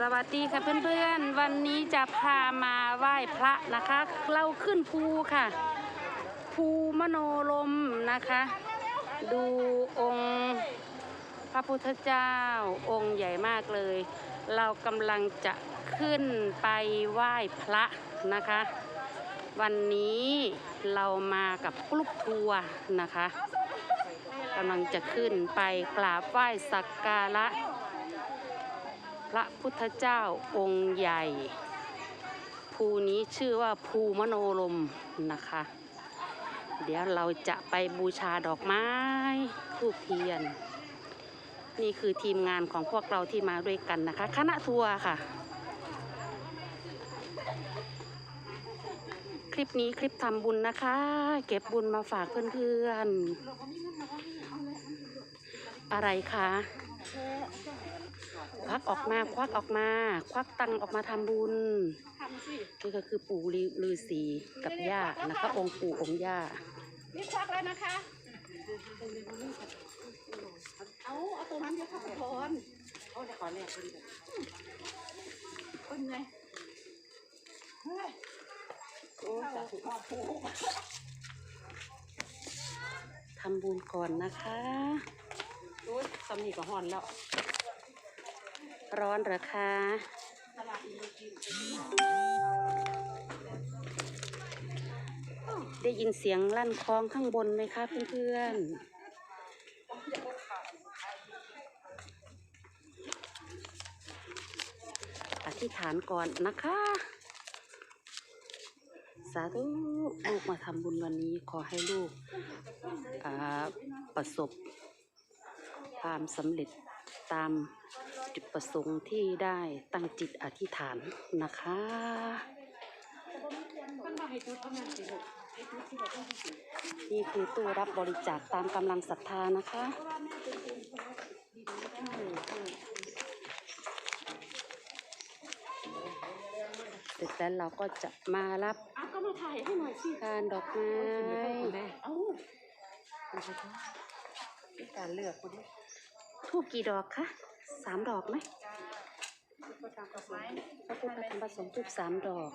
สวัสดีค่ะเพื่อนๆ วันนี้จะพามาไหว้พระนะคะ เราขึ้นภูค่ะ ภูมโนลมนะคะ ดูองค์พระพุทธเจ้าองค์ใหญ่มากเลย เรากำลังจะขึ้นไปไหว้พระนะคะ วันนี้เรามากับกลุ่มทัวร์นะคะกำลังจะขึ้นไปกราบไหว้สักการะ ระพุทธเจ้าองค์ใหญ่ ภูนี้ชื่อว่าภูมโนลมนะคะ เดี๋ยวเราจะไปบูชาดอกไม้ทูบเทียน นี่คือทีมงานของพวกเราที่มาด้วยกันนะคะ คณะทัวร์ค่ะ คลิปนี้คลิปทำบุญนะคะ เก็บบุญมาฝากเพื่อนๆ อะไรคะ ออกมาควักออกมา ควักตังค์ออกมาทำบุญทำสินี่ก็คือปู่ฤาษีกับย่านะคะองค์ปู่องค์ย่านี่ควักแล้วนะคะเอาเอาตัวนั้นเดี๋ยวขับไปทอนเอาเดี๋ยวขอแลกเป็นเป็นไงเฮ้ยโอ้สาธุอาภูทำบุญก่อนนะคะโอ้ยสำนีกับฮอนแล้ว ร้อนเหรอคะได้ยินเสียงลั่นคลองข้างบนไหมคะเพื่อนๆ อธิษฐานก่อนนะคะ สาธุลูกมาทำบุญวันนี้ขอให้ลูกประสบความสำเร็จ ตามจุดประสงค์ที่ได้ตั้งจิตอธิษฐานนะคะมันมาให้จุดเท่านั้นสิลูกให้จุดที่บอกว่าสินี่คือตู้รับบริจาคตามกำลังศรัทธานะคะเสร็จแล้วเราก็จะมารับอ้าวก็มาถ่ายให้หน่อยสิทานดอกไม้เอ้าการเลือก ทูบกี่ดอกคะสามดอกไหมก็ตามกฎหมายพระพุทธธรรมประสงค์ทูบสามดอก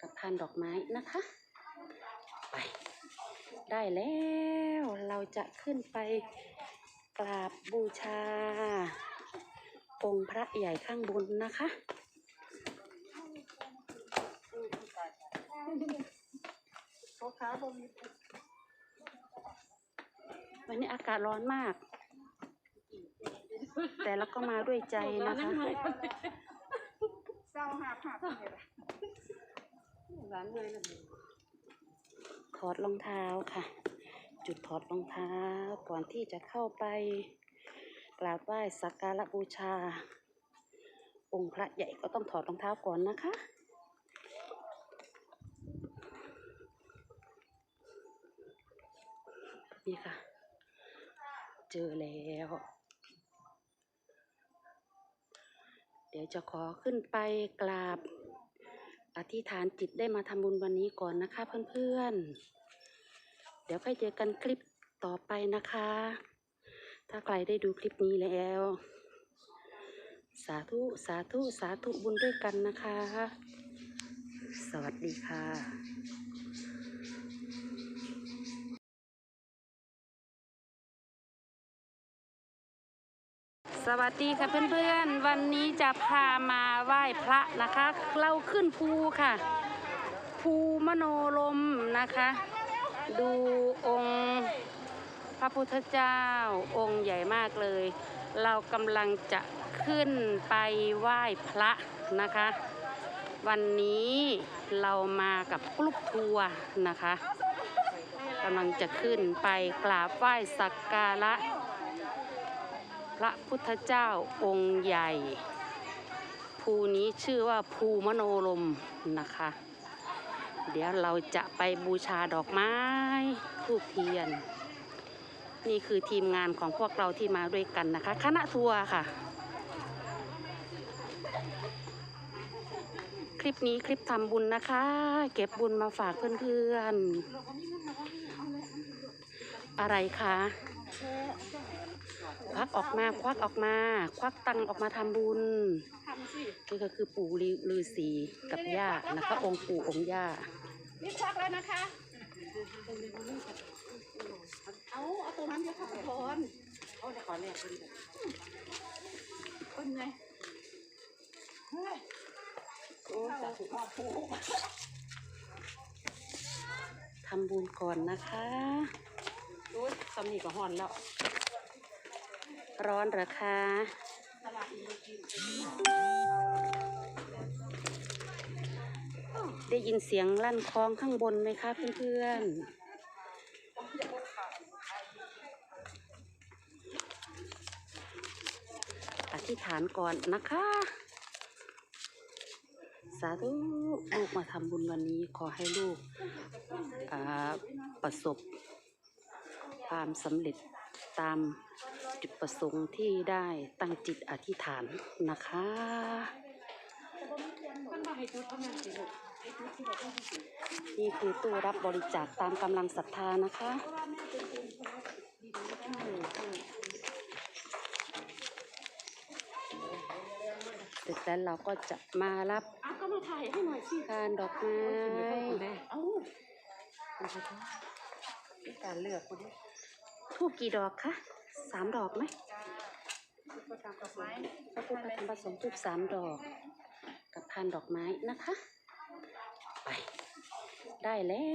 กับพานดอกไม้นะคะ ไป ได้แล้วเราจะขึ้นไปกราบบูชา องค์พระใหญ่ข้างบนนะคะโต๊ะค้าบ่มีวันนี้อากาศร้อนมาก แต่เราก็มาด้วยใจนะคะเศร้าหาบหาเลยล่ะร้านเลยนะถอดรองเท้าค่ะ จุดถอดรองเท้าก่อนที่จะเข้าไปกราบไหว้สักการะบูชา องค์พระใหญ่ก็ต้องถอดรองเท้าก่อนนะคะนี่ค่ะ เจอแล้ว เดี๋ยวจะขอขึ้นไปกราบ อธิษฐานจิตได้มาทำบุญวันนี้ก่อนนะคะเพื่อนๆ เดี๋ยวค่อยเจอกันคลิปต่อไปนะคะ ถ้าใครได้ดูคลิปนี้แล้ว สาธุ สาธุ สาธุบุญด้วยกันนะคะ สวัสดีค่ะ สวัสดีค่ะเพื่อนๆ วันนี้จะพามาไหว้พระนะคะ เราขึ้นภูค่ะ ภูมโนลมนะคะ ดูองค์พระพุทธเจ้าองค์ใหญ่มากเลย เรากำลังจะขึ้นไปไหว้พระนะคะ วันนี้เรามากับกลุ่มทัวร์นะคะกำลังจะขึ้นไปกราบไหว้สักการะ พระพุทธเจ้าองค์ใหญ่ ภูนี้ชื่อว่าภูมโนลมนะคะ เดี๋ยวเราจะไปบูชาดอกไม้ทูบเทียน นี่คือทีมงานของพวกเราที่มาด้วยกันนะคะ คณะทัวร์ค่ะ คลิปนี้คลิปทำบุญนะคะ เก็บบุญมาฝากเพื่อนๆ อะไรคะ ควักออกมาควักออกมา ควักตังค์ออกมาทำบุญทำสินี่ก็คือปู่ฤาษีกับย่านะคะองค์ปู่องค์ย่ารีบควักแล้วนะคะ เอาเอาตัวนั้นเดี๋ยวขับทอนเอาเดี๋ยวขอแลกคนแบบคนไงเฮ้ยโอ้สาธุพ่อผูทำบุญก่อนนะคะ โอ้ยสำนีก็หอนแล้ว ร้อนเหรอคะได้ยินเสียงลั่นคลองข้างบนไหมคะเพื่อนๆ อธิษฐานก่อนนะคะ สาธุลูกมาทำบุญวันนี้ขอให้ลูกประสบความสำเร็จตาม จุดประสงค์ที่ได้ตั้งจิตอธิษฐานนะคะมันมาให้จุดเท่านั้นสิลูกให้จุดที่แบบว่าที่สุดนี่คือตู้รับบริจาคตามกำลังศรัทธานะคะเสร็จแล้วเราก็จะมารับอ้าวก็มาถ่ายให้หน่อยสิทานดอกไม้เอ้าการเลือกคนทูบกี่ดอกคะ สามดอกไหมก็ตามกระไม้พระพุทธธรรมผสมทูบสามดอก กับพานดอกไม้นะคะ ไปได้แล้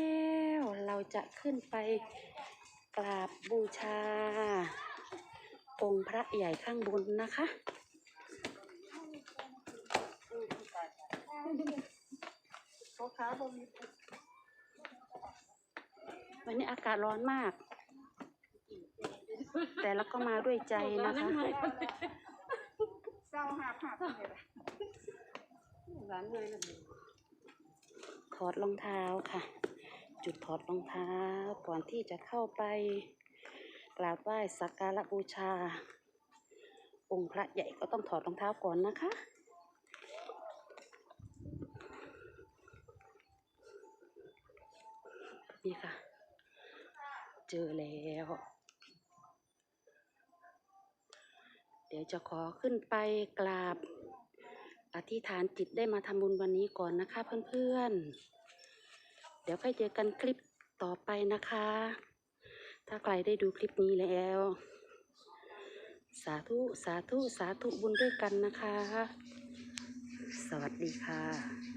วเราจะขึ้นไปกราบบูชา องค์พระใหญ่ข้างบนนะคะเขาค้าบ่มีวันนี้อากาศร้อนมาก แต่เราก็มาด้วยใจนะคะเศร้าหาผักเลยล่ะร้านเลยเลยถอดรองเท้าค่ะ จุดถอดรองเท้าก่อนที่จะเข้าไป กราบไหว้สักการะบูชา องค์พระใหญ่ก็ต้องถอดรองเท้าก่อนนะคะนี่ค่ะ เจอแล้ว เดี๋ยวจะขอขึ้นไปกราบ อธิษฐานจิตได้มาทำบุญวันนี้ก่อนนะคะเพื่อนๆ เดี๋ยวค่อยเจอกันคลิปต่อไปนะคะ ถ้าใครได้ดูคลิปนี้แล้ว สาธุสาธุสาธุบุญด้วยกันนะคะ สวัสดีค่ะ